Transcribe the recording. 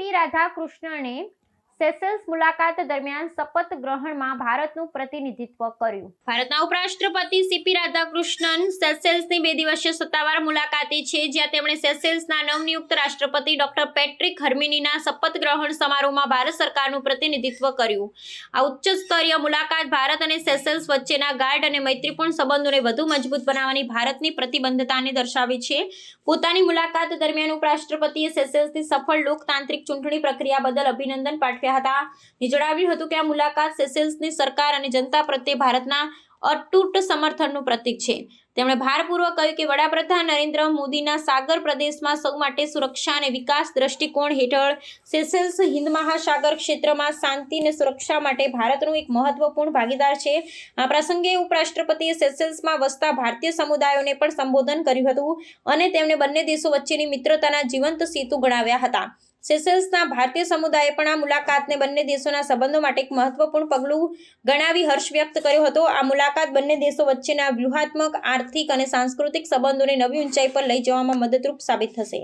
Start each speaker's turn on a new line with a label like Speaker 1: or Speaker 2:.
Speaker 1: P राधाकृष्णने Seychelles મુલાકાત દરમિયાન શપથ ગ્રહણમાં ભારતનું પ્રતિનિધિત્વ કર્યું. ભારતના ઉપરાષ્ટ્રપતિ સીપી રાધાકૃષ્ણન સેશેલ્સની બે દિવસીય સત્તાવાર મુલાકાતે છે, જ્યાં તેમણે સેશેલ્સના નવનિયુક્ત રાષ્ટ્રપતિ ડોક્ટર પેટ્રિક હર્મિનીના શપથ ગ્રહણ સમારોહમાં ભારત સરકારનું પ્રતિનિધિત્વ કર્યું. આ ઉચ્ચ સ્તરીય મુલાકાત ભારત અને સેશેલ્સ વચ્ચેના ગાઢ અને મૈત્રીપૂર્ણ સંબંધોને વધુ મજબૂત બનાવવાની ભારતની પ્રતિબદ્ધતાને દર્શાવે છે. પોતાની મુલાકાત દરમિયાન ઉપરાષ્ટ્રપતિએ સેશેલ્સની સફળ લોકતાંત્રિક ચૂંટણી પ્રક્રિયા બદલ અભિનંદન પાઠવ્યા હતા. ને જણાવ્યું હતું કે આ મુલાકાત સેસેલ્સની સરકાર અને જનતા પ્રત્યે ભારતના અતૂટ સમર્થનનું પ્રતીક છે. તેમણે ભારપૂર્વક કહ્યું કે વડાપ્રધાન નરેન્દ્ર મોદીના સાગર પ્રદેશમાં સૌ માટે સુરક્ષા અને વિકાસ દ્રષ્ટિકોણ હેઠળ સેસેલ્સ હિન્દ મહાસાગર ક્ષેત્રમાં શાંતિ અને સુરક્ષા માટે ભારતનું એક મહત્વપૂર્ણ ભાગીદાર છે. આ પ્રસંગે ઉપરાષ્ટ્રપતિએ સેસેલ્સમાં વસતા ભારતીય સમુદાયોને પણ સંબોધન કર્યું હતું અને તેમણે બંને દેશો વચ્ચેની મિત્રતાના જીવંત સેતુ ગણાવ્યા હતા. સેશેલ્સના ભારતીય સમુદાયે પણ આ મુલાકાતને બંને દેશોના સંબંધો માટે એક મહત્વપૂર્ણ પગલું ગણાવી હર્ષ વ્યક્ત કર્યો હતો. આ મુલાકાત બંને દેશો વચ્ચેના વ્યૂહાત્મક, આર્થિક અને સાંસ્કૃતિક સંબંધોને નવી ઊંચાઈ પર લઈ જવામાં મદદરૂપ સાબિત થશે.